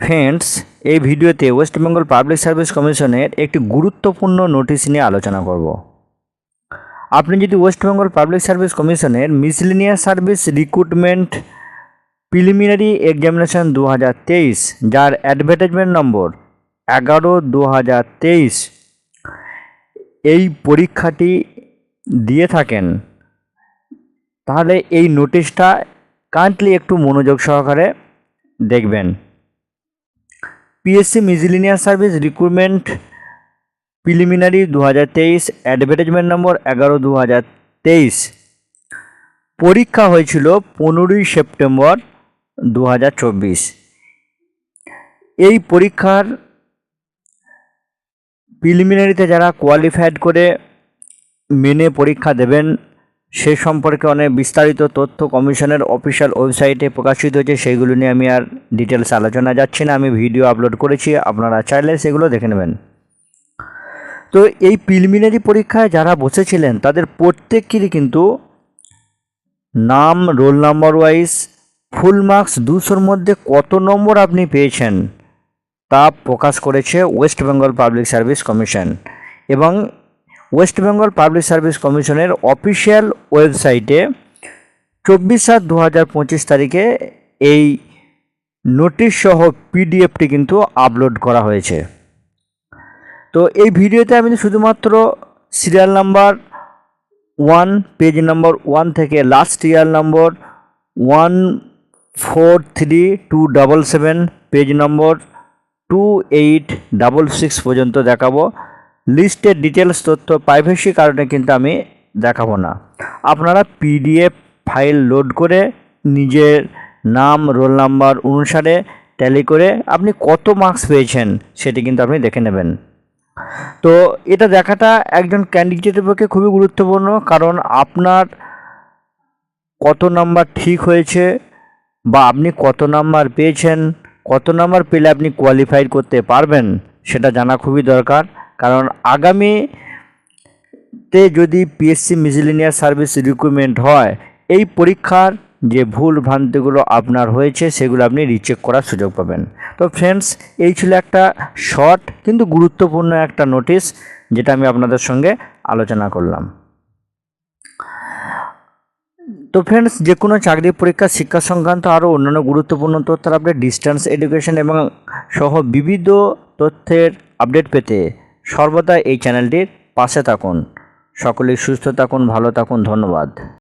Friends এই ভিডিওতে West Bengal public service কমিশনের একটি গুরুত্বপূর্ণ নোটিশ নিয়ে আলোচনা করব। আপনি যদি ওয়েস্ট বেঙ্গল পাবলিক সার্ভিস কমিশনের miscellaneous service recruitment preliminary examination দু হাজার তেইশ, যার অ্যাডভার্টাইজমেন্ট নম্বর এগারো দু এই পরীক্ষাটি দিয়ে থাকেন, তাহলে এই নোটিশটা কাইন্ডলি একটু মনোযোগ সহকারে দেখবেন। PSC miscellaneous service recruitment preliminary দু হাজার তেইশ অ্যাডভার্টাইজমেন্ট নম্বর এগারো দু হাজার তেইশ। পরীক্ষা হয়েছিল পনেরোই সেপ্টেম্বর দু হাজার চব্বিশ। এই পরীক্ষার প্রিলিমিনারিতে যারা কোয়ালিফাইড করে মেনে পরীক্ষা দেবেন সে সম্পর্কে অনেক বিস্তারিত তথ্য কমিশনের অফিসিয়াল ওয়েবসাইটে প্রকাশিত হয়েছে সেইগুলো নিয়ে আমি আর ডিটেলস আলোচনা যাচ্ছি না, আমি ভিডিও আপলোড করেছি, আপনারা চাইলে সেগুলো দেখে নেবেন। তো এই প্রিলিমিনারি পরীক্ষায় যারা বসেছিলেন, তাদের প্রত্যেকেরই কিন্তু নাম, roll number wise, full marks দুশোর মধ্যে কত নম্বর আপনি পেয়েছেন তা প্রকাশ করেছে West Bengal public service commission. এবং ওয়েস্ট বেঙ্গল পাবলিক সার্ভিস কমিশনের অফিসিয়াল ওয়েবসাইটে চব্বিশ সাত দু হাজার পঁচিশ তারিখে এই নোটিশ সহ পিডিএফটি কিন্তু আপলোড করা হয়েছে। তো এই ভিডিওতে আমি শুধুমাত্র serial number one page number one থেকে লাস্ট ইয়ার নম্বর one four three two double seven page নম্বর টু এইট ডাবল সিক্স পর্যন্ত দেখাবো। লিস্টের ডিটেলস তথ্য প্রাইভেসি কারণে কিন্তু আমি দেখাবো না। আপনারা পিডিএফ ফাইল লোড করে নিজের নাম, রোল নাম্বার অনুসারে ট্যালি করে আপনি কত মার্কস পেয়েছেন সেটি কিন্তু আপনি দেখে নেবেন। তো এটা দেখাটা একজন ক্যান্ডিডেটের পক্ষে খুবই গুরুত্বপূর্ণ কারণ আপনার কত নাম্বার ঠিক হয়েছে বা আপনি কত নাম্বার পেয়েছেন, কত নাম্বার পেলে আপনি কোয়ালিফাই করতে পারবেন সেটা জানা খুবই দরকার। কারণ আগামীতে যদি পিএসসি মিসলিনিয়াস সার্ভিস রিক্রুটমেন্ট হয়, এই পরীক্ষার যে ভুল ভ্রান্তিগুলো আপনার হয়েছে, সেগুলো আপনি রিচেক করার সুযোগ পাবেন। তো ফ্রেন্ডস এই ছিল একটা শর্ট কিন্তু গুরুত্বপূর্ণ একটা নোটিশ যেটা আমি আপনাদের সঙ্গে আলোচনা করলাম। তো ফ্রেন্ডস যে কোনো চাকরি পরীক্ষা, শিক্ষা সংক্রান্ত আরও অন্যান্য গুরুত্বপূর্ণ তথ্যের আপডেট ডিস্টেন্স এডুকেশন এবং সহ বিবিধ তথ্যের আপডেট পেতে সর্বদা এই চ্যানেলটির পাশে থাকুন। সকলেই সুস্থ থাকুন ভালো থাকুন ধন্যবাদ।